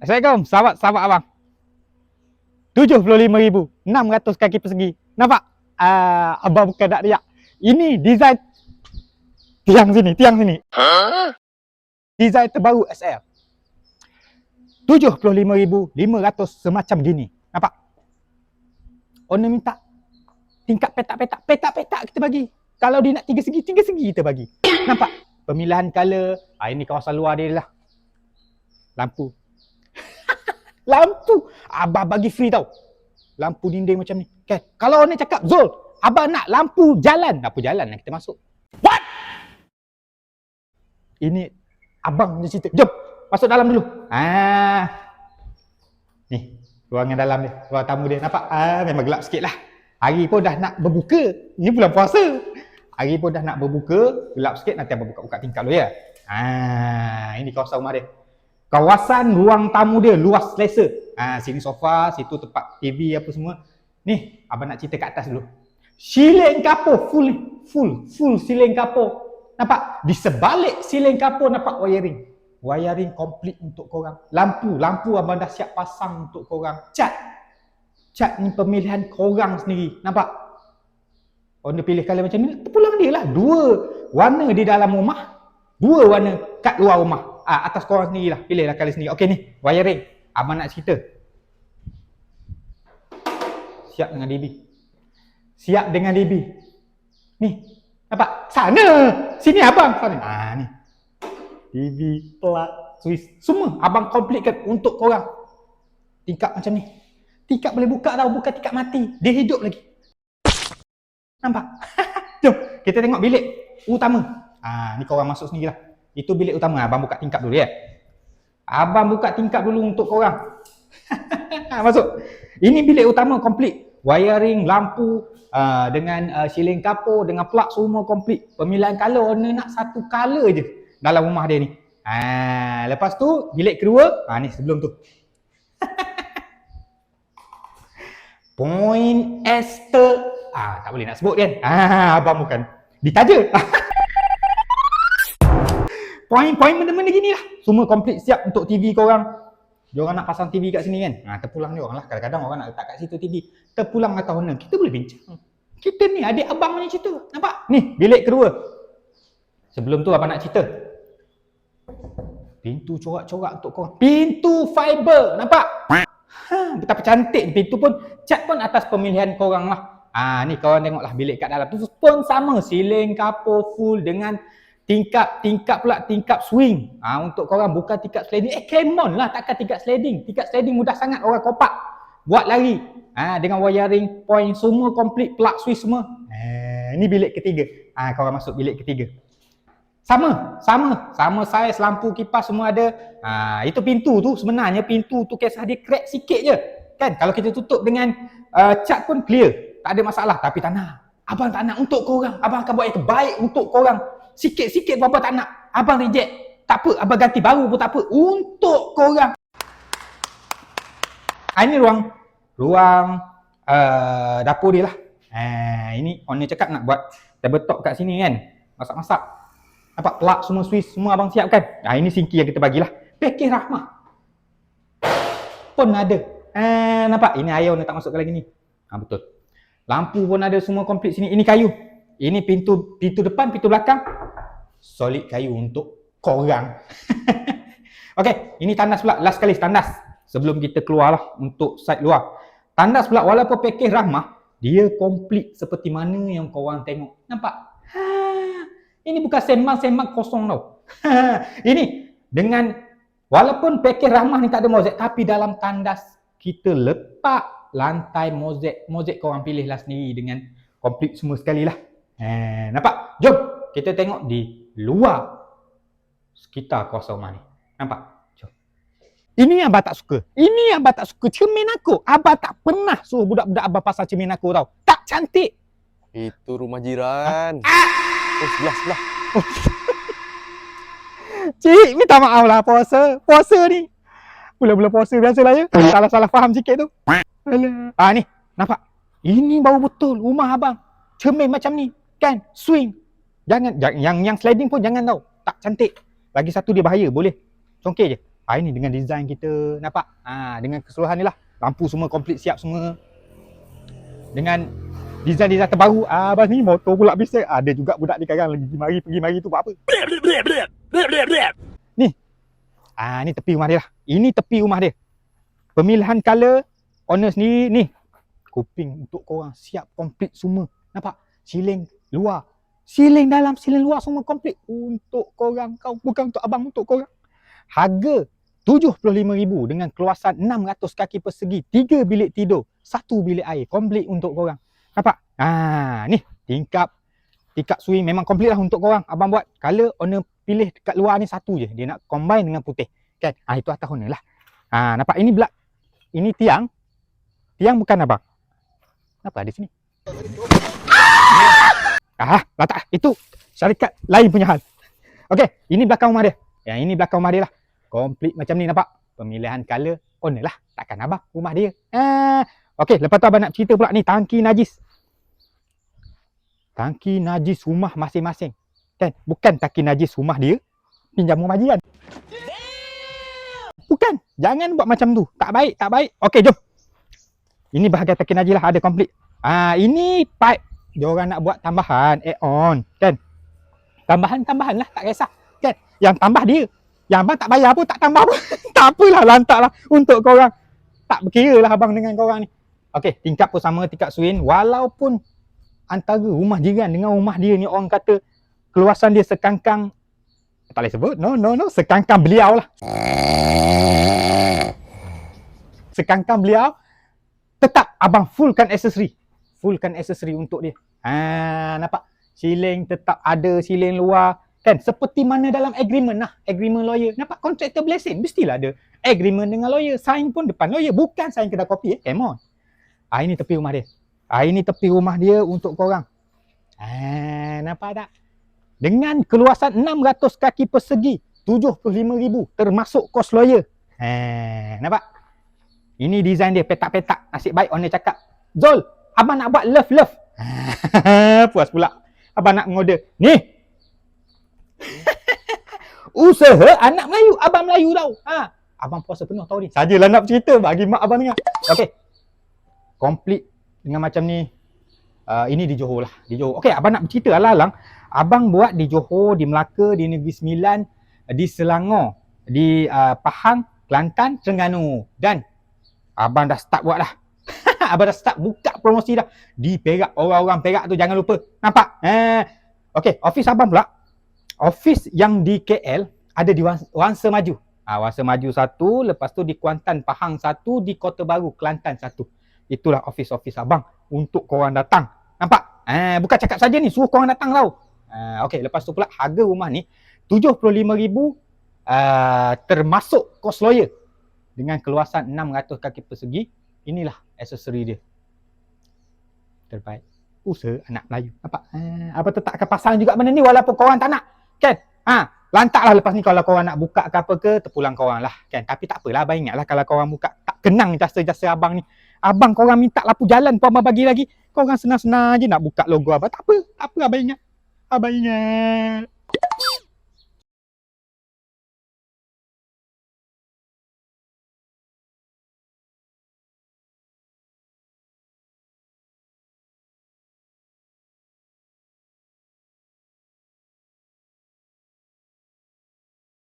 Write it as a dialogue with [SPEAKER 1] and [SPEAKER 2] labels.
[SPEAKER 1] Assalamualaikum, sahabat-sahabat abang. RM75,600 kaki persegi. Nampak? Uh, abang bukan nak riak. Ini design tiang sini, tiang sini. Design terbaru SL. RM75,500 semacam gini. Nampak? Owner minta tingkat petak-petak, petak-petak kita bagi. Kalau dia nak tiga segi, tiga segi kita bagi. Nampak? Pemilihan color. Ah, ini kawasan luar dia lah. Lampu. Lampu. Abang bagi free tau. Lampu dinding macam ni. Kan? Kalau orang cakap, Zul, abang nak lampu jalan. Lampu jalan lah kita masuk. What? Ini abang punya cerita. Jom, masuk dalam dulu. Ah. Ni, ruangan dalam dia. Ruang tamu dia. Nampak? Ah, memang gelap sikit lah. Hari pun dah nak berbuka. Ini bulan puasa. Hari pun dah nak berbuka. Gelap sikit nanti abang buka-buka tingkap dulu ya. Ah, ini kawasan rumah dia. Kawasan ruang tamu dia luas selesa. Ha, sini sofa, situ tempat TV apa semua. Ni, abang nak cerita kat atas dulu. Siling kapur full full full siling kapur. Nampak? Di sebalik siling kapur nampak wiring. Wiring komplit untuk korang. Lampu, lampu abang dah siap pasang untuk korang. Cat. Cat ni pemilihan korang sendiri. Nampak? Orang dia pilih colour macam ni, terpulang dia lah. Dua warna di dalam rumah, dua warna kat luar rumah ah, atas korang sendiri lah. Pilihlah kali sendiri. Okey ni, wiring. Abang nak cerita. Siap dengan DB. Siap dengan DB. Ni, nampak? Sana! Sini abang. Sana. Ah ni. DB, plug, switch. Semua abang completekan untuk korang. Tingkap macam ni. Tingkap boleh buka tau. Bukan tingkap mati. Dia hidup lagi. Nampak? Jom, kita tengok bilik utama. Ah, ni korang masuk sendiri lah. Itu bilik utama. Abang buka tingkap dulu ya. Abang buka tingkap dulu untuk korang. Masuk. Ini bilik utama komplit. Wiring, lampu, uh, dengan uh, siling kapur, dengan plug semua komplit. Pemilihan color, owner nak satu color je dalam rumah dia ni. Ha, lepas tu, bilik kedua, ha, ni sebelum tu. Point Esther. Ah, tak boleh nak sebut kan? Ah, abang bukan. Ditaja. Poin-poin benda-benda gini lah. Semua komplit siap untuk TV korang. Diorang nak pasang TV kat sini kan. Ha, terpulang dia orang lah. Kadang-kadang orang nak letak kat situ TV. Terpulang atas owner. Kita boleh bincang. Kita ni adik abang punya cerita. Nampak? Ni bilik kedua. Sebelum tu abang nak cerita. Pintu corak-corak untuk korang. Pintu fiber. Nampak? Ha, betapa cantik pintu pun. Cat pun atas pemilihan korang lah. Ah ni kawan tengoklah bilik kat dalam tu pun sama siling kapur full dengan tingkap tingkap pula tingkap swing. Ah untuk korang bukan tingkap sliding. Eh come on lah takkan tingkap sliding. Tingkap sliding mudah sangat orang kopak buat lari. Ah dengan wiring point semua komplit plug switch semua. Eh ni bilik ketiga. Ah korang masuk bilik ketiga. Sama, sama, sama saiz lampu kipas semua ada. Ah itu pintu tu sebenarnya pintu tu kisah dia crack sikit je. Kan kalau kita tutup dengan uh, cat pun clear. Tak ada masalah tapi tak nak. Abang tak nak untuk korang. Abang akan buat yang terbaik untuk korang. Sikit-sikit abang tak nak. Abang reject. Tak apa, abang ganti baru pun tak apa. Untuk korang. Ah, ini ruang ruang uh, dapur dia lah. Ah, ini owner cakap nak buat tabletop kat sini kan. Masak-masak. Nampak plug semua switch semua abang siapkan. Ah, ini sinki yang kita bagilah. Package rahmah. Pun ada. Ah, nampak? Ini air owner tak masukkan lagi ni. Ah, betul. Lampu pun ada semua komplit sini. Ini kayu. Ini pintu pintu depan, pintu belakang. Solid kayu untuk korang. Okey, ini tandas pula. Last kali tandas. Sebelum kita keluar lah untuk side luar. Tandas pula walaupun package rahmah, dia komplit seperti mana yang korang tengok. Nampak? Ha, ini bukan sembang-sembang kosong tau. ini dengan walaupun package rahmah ni tak ada mozaik tapi dalam tandas kita letak lantai mozaik. Mozaik korang pilih lah sendiri dengan komplit semua sekali lah. Eh, nampak? Jom kita tengok di luar sekitar kawasan rumah ni. Nampak? Jom. Ini yang abang tak suka. Ini yang abang tak suka. Cermin aku. Abang tak pernah suruh budak-budak abang pasang cermin aku tau. Tak cantik.
[SPEAKER 2] Itu rumah jiran.
[SPEAKER 1] Ah!
[SPEAKER 2] Oh, sebelah, sebelah.
[SPEAKER 1] Cik, minta maaf lah puasa. Puasa ni. Bulan-bulan puasa biasalah ya. Salah-salah faham sikit tu. Alah. Ah ni, nampak? Ini baru betul rumah abang. Cermin macam ni. Kan? Swing. Jangan, jangan yang yang sliding pun jangan tau. Tak cantik. Lagi satu dia bahaya, boleh. Congkir je. Ha ini dengan design kita nampak. Ha dengan keseluruhan ni lah. Lampu semua komplit siap semua. Dengan design-design terbaru. Ah abang ni motor pula bising. Ada juga budak ni sekarang lagi mari pergi mari tu buat apa? Ni. Ah ni tepi rumah dia lah. Ini tepi rumah dia. Pemilihan color owner sendiri ni. Kuping untuk korang siap komplit semua. Nampak? Siling luar. Siling dalam, siling luar semua komplit untuk korang. Kau bukan untuk abang, untuk korang. Harga RM75,000 dengan keluasan 600 kaki persegi, 3 bilik tidur, 1 bilik air, komplit untuk korang. Nampak? Ha, ni tingkap tingkap swing memang komplit lah untuk korang. Abang buat color owner pilih dekat luar ni satu je. Dia nak combine dengan putih. Kan? Ha, itu atas owner lah. Ha, nampak? Ini belak. Ini tiang. Tiang bukan abang. Apa ada sini? Ah, letak. Itu syarikat lain punya hal. Okey, ini belakang rumah dia. Yang ini belakang rumah dia lah. Komplit macam ni nampak. Pemilihan color owner lah. Takkan abang rumah dia. Ah, okey, lepas tu abang nak cerita pula ni tangki najis. Tangki najis rumah masing-masing. Kan? Bukan tangki najis rumah dia. Pinjam rumah jiran. Bukan. Jangan buat macam tu. Tak baik, tak baik. Okey, jom. Ini bahagian tangki najis lah. Ada komplit. Ah, ini pipe. Dia orang nak buat tambahan, add on. Kan? Tambahan-tambahan lah. Tak kisah. Kan? Yang tambah dia. Yang abang tak bayar pun, tak tambah pun. tak apalah, lantak lah. Untuk korang. Tak berkira lah abang dengan korang ni. Okey, tingkap pun sama, tingkap swing. Walaupun antara rumah jiran dengan rumah dia ni orang kata keluasan dia sekangkang tak boleh sebut. No, no, no. Sekangkang beliau lah. Sekangkang beliau tetap abang fullkan aksesori. Fullkan aksesori untuk dia. Ha, nampak? Siling tetap ada siling luar. Kan? Seperti mana dalam agreement lah. Agreement lawyer. Nampak? Contractor blessing. Mestilah ada agreement dengan lawyer. Sign pun depan lawyer. Bukan sign kedai kopi eh. Come on. Ah, ini tepi rumah dia. Ah, ini tepi rumah dia untuk korang. Ah, nampak tak? Dengan keluasan 600 kaki persegi, 75,000 termasuk kos lawyer. Ha, nampak? Ini design dia petak-petak. Nasib baik owner cakap, "Zul, abang nak buat love-love." Puas pula. Abang nak ngorder. Ni. Usaha anak Melayu, abang Melayu tau. Ha, abang puasa penuh tahu ni. Sajalah nak cerita bagi mak abang dengar. Okey. Komplit dengan macam ni. Uh, ini di Johor lah. Di Johor. Okey, abang nak bercerita alang-alang. Abang buat di Johor, di Melaka, di Negeri Sembilan, di Selangor, di uh, Pahang, Kelantan, Terengganu. Dan abang dah start buat dah. abang dah start buka promosi dah. Di Perak, orang-orang Perak tu jangan lupa. Nampak? Eh, Okey, office abang pula. Office yang di KL ada di Wangsa Maju. Ah, Wangsa Maju satu, lepas tu di Kuantan Pahang satu, di Kota Baru Kelantan satu. Itulah office-office abang untuk korang datang. Nampak? Eh, bukan cakap saja ni, suruh korang datang tau. Uh, Okey, lepas tu pula harga rumah ni RM75,000 uh, termasuk kos lawyer dengan keluasan 600 kaki persegi. Inilah aksesori dia. Terbaik. Usaha anak Melayu. Nampak? Uh, apa tetap akan pasang juga benda ni walaupun korang tak nak. Kan? Ha, lantaklah lepas ni kalau korang nak buka ke apa ke, terpulang korang lah. Kan? Tapi tak apalah, abang ingatlah kalau korang buka. Tak kenang jasa-jasa abang ni. Abang korang minta lampu jalan pun abang bagi lagi. Korang senang-senang je nak buka logo abang. Tak apa. Tak apa abang ingat. Abang ingat.